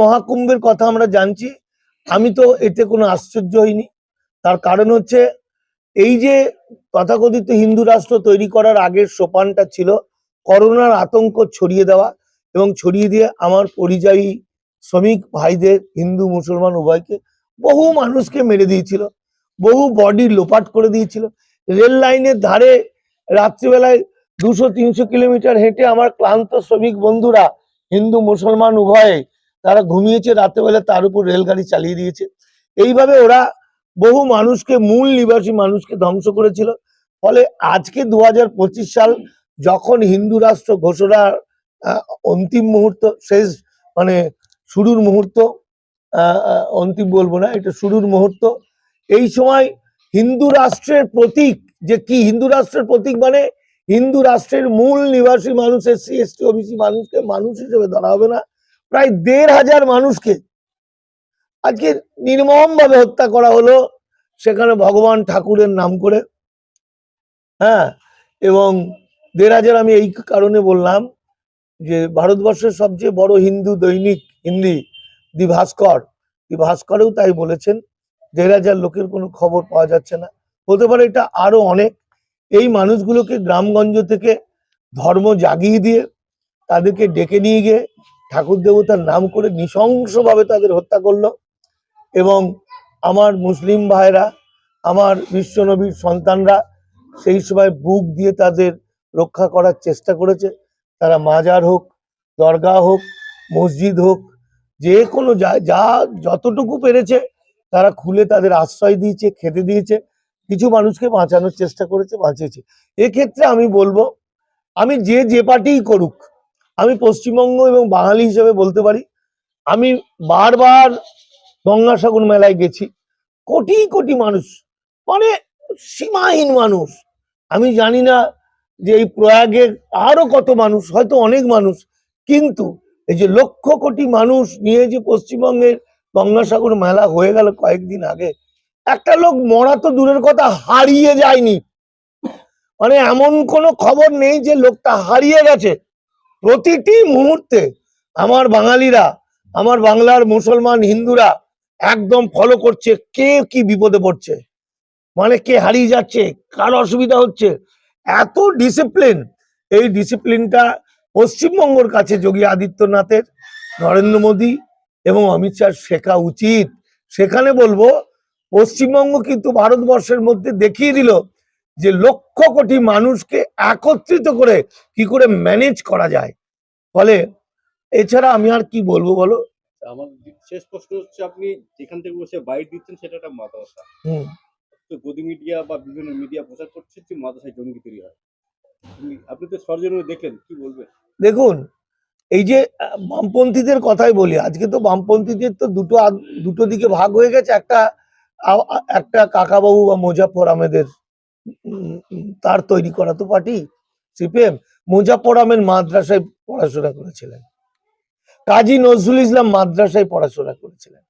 মহাকুম্ভের কথা আমরা জানছি। আমি তো এতে কোনো আশ্চর্য হইনি। তার কারণ হচ্ছে, এই যে তথাকথিত হিন্দু রাষ্ট্র তৈরি করার আগের সোপানটা ছিল, করোনার আতঙ্ক ছড়িয়ে দেওয়া এবং ছড়িয়ে দিয়ে আমার পরিযায়ী শ্রমিক ভাইদের হিন্দু মুসলমান উভয়কে বহু মানুষকে মেরে দিয়েছিল, বহু বডি লোপাট করে দিয়েছিল। রেল লাইনের ধারে রাত্রিবেলায় দুশো তিনশো কিলোমিটার হেঁটে আমার ক্লান্ত শ্রমিক বন্ধুরা হিন্দু মুসলমান উভয়ে তারা ঘুমিয়েছে রাত্রেবেলা তার উপর রেলগাড়ি চালিয়ে দিয়েছে। এইভাবে ওরা বহু মানুষকে, মূল নিবাসী মানুষকে ধ্বংস করেছিল। ফলে আজকে দু হাজার পঁচিশ সাল যখন হিন্দু রাষ্ট্র ঘোষণার অন্তিম মুহূর্ত, শেষ মানে শুরুর মুহূর্ত অন্তিম বলব না, এটা শুরুর মুহূর্ত, এই সময় হিন্দু রাষ্ট্রের প্রতীক, যে কি হিন্দু রাষ্ট্রের প্রতীক মানে হিন্দু রাষ্ট্রের মূল নিবাসী মানুষ, এসসি, এসটি, ওবিসি মানুষকে মানুষ হিসেবে ধরা হবে না। প্রায় দেড় হাজার মানুষকে আজকে নির্মম ভাবে হত্যা করা হলো সেখানে ভগবান ঠাকুরের নাম করে। হ্যাঁ এবং দেড় হাজার আমি এই কারণে বললাম যে ভারতবর্ষের সবচেয়ে বড় হিন্দু দৈনিক হিন্দি দি ভাস্কর দি ভাস্করেও তাই বলেছেন, দেড় হাজার লোকের কোনো খবর পাওয়া যাচ্ছে না। হতে পারে এটা আরও অনেক। এই মানুষগুলোকে গ্রামগঞ্জ থেকে ধর্ম জাগিয়ে দিয়ে তাদেরকে ডেকে নিয়ে গিয়ে ঠাকুর দেবতার নাম করে নৃশংসভাবে তাদের হত্যা করল। এবং আমার মুসলিম ভাইরা, আমার বিশ্বনবীর সন্তানরা সেই সময় বুক দিয়ে তাদের রক্ষা করার চেষ্টা করেছে। তারা মাজার হোক দরগা হোক, মসজিদ হোক, যে কোনো যা যা যতটুকু পেরেছে তারা খুলে তাদের আশ্রয় দিয়েছে, খেতে দিয়েছে। কিছু মানুষকে বাঁচানোর চেষ্টা করেছে, বাঁচিয়েছে। এক্ষেত্রে আমি বলব, আমি যে যে পার্টিই করুক আমি পশ্চিমবঙ্গ এবং বাঙালি হিসেবে বলতে পারি, আমি বারবার গঙ্গাসাগর মেলায় গেছি। কোটি কোটি মানুষ মানে সীমাহীন মানুষ। আমি জানি না যে এই প্রয়াগের আরও কত মানুষ, হয়তো অনেক মানুষ, কিন্তু এই যে লক্ষ কোটি মানুষ নিয়ে যে পশ্চিমবঙ্গের গঙ্গাসাগর মেলা হয়ে গেল কয়েকদিন আগে, একটা লোক মরা তো দূরের কথা, হারিয়ে যায়নি। মানে এমন কোনো খবর নেই যে লোকটা হারিয়ে গেছে। প্রতিটি মুহূর্তে আমার বাঙালিরা, আমার বাংলার মুসলমান হিন্দুরা একদম ফলো করছে কে কি বিপদে পড়ছে। মানে কে হারিয়ে যাচ্ছে, কার অসুবিধা হচ্ছে। এত ডিসিপ্লিন এই ডিসিপ্লিনটা পশ্চিমবঙ্গর কাছে যোগী আদিত্যনাথের, নরেন্দ্র মোদী এবং অমিত শাহ শেখা উচিত। সেখানে বলব, পশ্চিমবঙ্গ কিন্তু ভারতবর্ষের মধ্যে দেখিয়ে দিল যে লক্ষ কোটি মানুষকে একত্রিত করে কি করে ম্যানেজ করা যায়। ফলে এছাড়া আমি আর কি বলব বলো? আমার শেষ প্রশ্ন হচ্ছে আপনি যেখান থেকে বসে বাইট দিচ্ছেন সেটা একটা মাদ্রাসা। হুম। তো গদি মিডিয়া বা বিভিন্ন মিডিয়া প্রচার করছে যে মাদ্রাসায় জঙ্গি তৈরি হয়। আপনি- তো সরজনে দেখলেন কি বলবেন? দেখুন এই যে বামপন্থীদের কথাই বলি আজকে তো বামপন্থীদের তো দুটো দুটো দিকে ভাগ হয়ে গেছে একটা একটা কাকাবাবু বা মুজাফর আহমেদের তার তৈরি করা তো পার্টি সিপিএম। মুজাফর আহমেদ মাদ্রাসায় পড়াশোনা করেছিলেন। কাজী নজরুল ইসলাম মাদ্রাসায় পড়াশোনা করেছিলেন।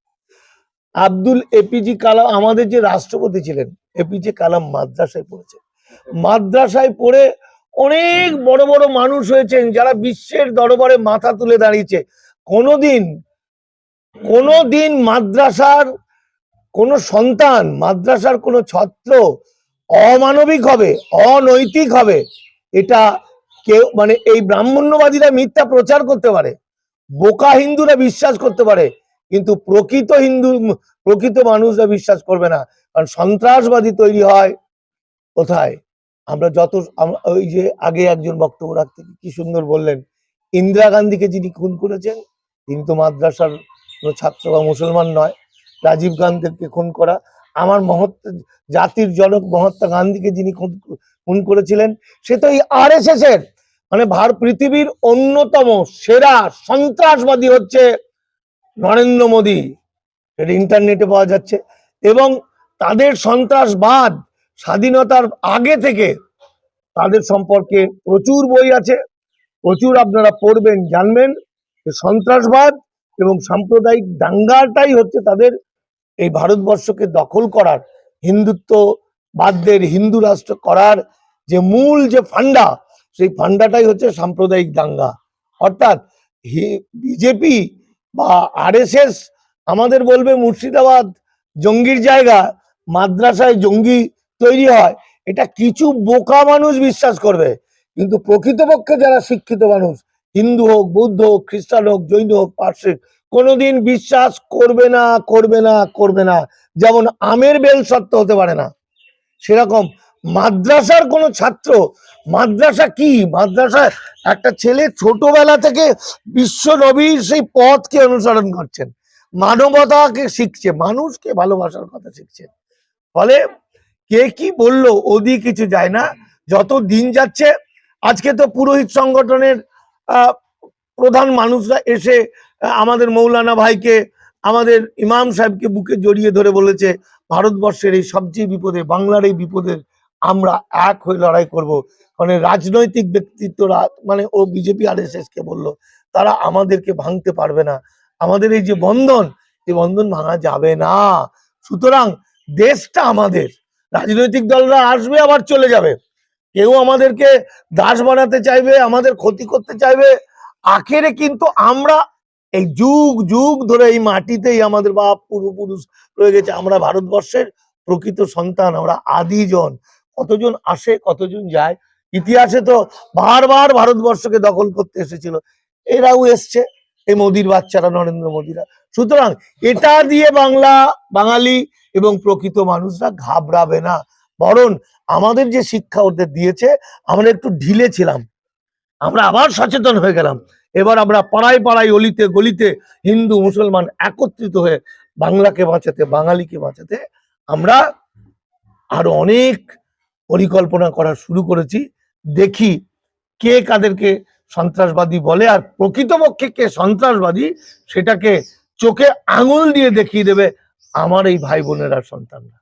আব্দুল এপিজি কালাম, আমাদের যে রাষ্ট্রপতি ছিলেন, এপিজে কালাম মাদ্রাসায় পড়েছে মাদ্রাসায় পড়ে অনেক বড় বড় মানুষ হয়েছেন যারা বিশ্বের দরবারে মাথা তুলে দাঁড়িয়েছে। কোনোদিন কোনোদিন মাদ্রাসার কোন সন্তান, মাদ্রাসার কোন ছাত্র অমানবিক হবে, অনৈতিক হবে। এটা কেউ মানে এই ব্রাহ্মণ্যবাদীরা মিথ্যা প্রচার করতে পারে, বোকা হিন্দুরা বিশ্বাস করতে পারে, কিন্তু প্রকৃত হিন্দু, প্রকৃত মানুষরা বিশ্বাস করবে না। কারণ সন্ত্রাসবাদী তৈরি হয় কোথায়? আমরা যত ওই যে আগে একজন বক্তব্য রাখতে কি সুন্দর বললেন, ইন্দিরা গান্ধীকে যিনি খুন করেছেন, তিনি তো মাদ্রাসার ছাত্র বা মুসলমান নয়, রাজীব গান্ধীকে খুন করা আমার মহৎ জাতির জনক মহাত্মা গান্ধীকে যিনি খুন করেছিলেন, সে তো এই আর এর মানে ভার পৃথিবীর অন্যতম সেরা সন্ত্রাসবাদী হচ্ছে নরেন্দ্র মোদী। এটা ইন্টারনেটে পাওয়া যাচ্ছে। এবং তাদের সন্ত্রাসবাদ স্বাধীনতার আগে থেকে তাদের সম্পর্কে প্রচুর বই আছে। প্রচুর আপনারা পড়বেন, জানবেন সন্ত্রাসবাদ এবং সাম্প্রদায়িক দাঙ্গাটাই হচ্ছে তাদের এই ভারতবর্ষকে দখল করার হিন্দুত্ববাদদের হিন্দু রাষ্ট্র করার যে মূল যে ফান্ডা, সেই ফান্ডাটাই হচ্ছে সাম্প্রদায়িক দাঙ্গা। অর্থাৎ বিজেপি বা আরএসএস আমাদের বলবে মুর্শিদাবাদ জঙ্গির জায়গা, মাদ্রাসায় জঙ্গি তৈরি হয়, এটা কিছু বোকা মানুষ বিশ্বাস করবে। কিন্তু প্রকৃতপক্ষে যারা শিক্ষিত মানুষ, হিন্দু হোক, বৌদ্ধ হোক, খ্রিস্টান হোক, জৈন হোক, পার্শ্বিক কোনোদিন বিশ্বাস করবে না করবে না করবে না। যেমন আমের বেল সত্য হতে পারে না। সেরকম মাদ্রাসার কোনো ছাত্র, মাদ্রাসা কি? মাদ্রাসা একটা ছেলে ছোটবেলা থেকে বিশ্ব নবীর সেই পথকে অনুসরণ করছেন। মানবতাকে শিখছে, মানুষকে ভালোবাসার কথা শিখছে। ফলে কে কি বলল ওদি কিছু যায় না। যত দিন যাচ্ছে, আজকে তো পুরোহিত সংগঠনের প্রধান মানুষরা এসে আমাদের মৌলানা ভাইকে, আমাদের ইমাম সাহেবকে বুকে জড়িয়ে ধরে বলেছে, ভারতবর্ষের এই সবচেয়ে বিপদে, বাংলার এই বিপদের আমরা এক হয়ে লড়াই করব। মানে রাজনৈতিক ব্যক্তিত্বরা মানে ও বিজেপি আর কে বলল, তারা আমাদেরকে ভাঙতে পারবে না। আমাদের এই যে বন্ধন, এই বন্ধন ভাঙা যাবে না। সুতরাং দেশটা আমাদের, রাজনৈতিক দলরা আসবে আবার চলে যাবে। কেউ আমাদেরকে দাস বানাতে চাইবে, আমাদের ক্ষতি করতে চাইবে, আখেরে কিন্তু আমরা এই যুগ যুগ ধরে এই মাটিতেই আমাদের বাপ পূর্বপুরুষ রয়ে গেছে। আমরা ভারতবর্ষের প্রকৃত সন্তান, আমরা আদিজন। কতজন আসে, কতজন যায়? ইতিহাসে তো বারবার ভারতবর্ষকে দখল করতে এসেছিল। এরাও এসছে, এই মোদির বাচ্চারা, নরেন্দ্র মোদিরা। সুতরাং এটা দিয়ে বাংলা, বাঙালি এবং প্রকৃত মানুষরা ঘাবড়াবে না। বরং আমাদের যে শিক্ষা ওদের দিয়েছে, আমরা একটু ঢিলে ছিলাম। আমরা আবার সচেতন হয়ে গেলাম। এবার আমরা পাড়ায় পাড়ায়, অলিতে গলিতে হিন্দু, মুসলমান একত্রিত হয়ে বাংলাকে বাঁচাতে, বাঙালিকে বাঁচাতে আমরা আরও অনেক পরিকল্পনা করা শুরু করেছি। দেখি কে কাদেরকে সন্ত্রাসবাদী বলে আর প্রকৃতপক্ষে কে সন্ত্রাসবাদী সেটাকে চোখে আঙুল দিয়ে দেখিয়ে দেবে আমার এই ভাই বোনেরা, সন্তানরা।